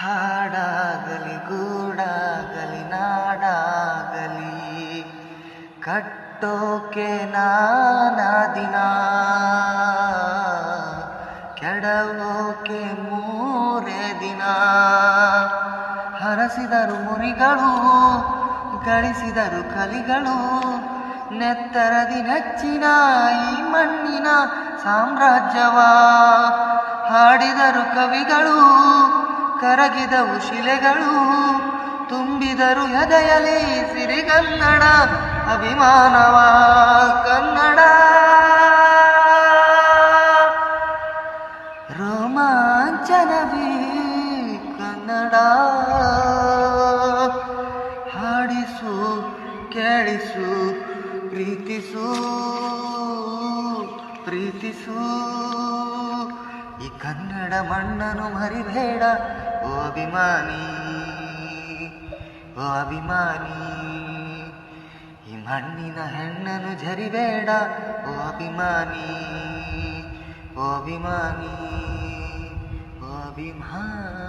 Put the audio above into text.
ಹಾಡಾಗಲಿ, ಗೂಡಾಗಲಿ, ನಾಡಾಗಲಿ, ಕಟ್ಟೋಕೆ ನಾನಾ ದಿನ ಕೆಡವೋಕೆ ಮೂರೇ ದಿನ. ಹರಸಿದರು ಮುರಿಗಳು, ಗಳಿಸಿದರು ಕಲಿಗಳು ನೆತ್ತರದಿ ನೆಚ್ಚಿನ ಈ ಮಣ್ಣಿನ ಸಾಮ್ರಾಜ್ಯವ. ಹಾಡಿದರು ಕವಿಗಳು ಕರಗಿದವು ಶಿಲೆಗಳು ತುಂಬಿದರು ಎದೆಯಲಿ ಸಿರಿಗನ್ನಡ ಅಭಿಮಾನವ ಕನ್ನಡ. ರೋಮಾಂಚನವೇ ಕನ್ನಡ. ಹಾಡಿಸು ಕೇಳಿಸು ಪ್ರೀತಿಸು ಪ್ರೀತಿಸು. ಈ ಕನ್ನಡ ಮಣ್ಣನು ಮರಿಬೇಡ. ಓ ಅಭಿಮಾನಿ ಓ ಅಭಿಮಾನಿ, ಈ ಮಣ್ಣಿನ ಹೆಣ್ಣನ್ನು ಜರಿಬೇಡ ಓ ಅಭಿಮಾನಿ ಓ ಅಭಿಮಾನಿ ಓ ಅಭಿಮಾನಿ.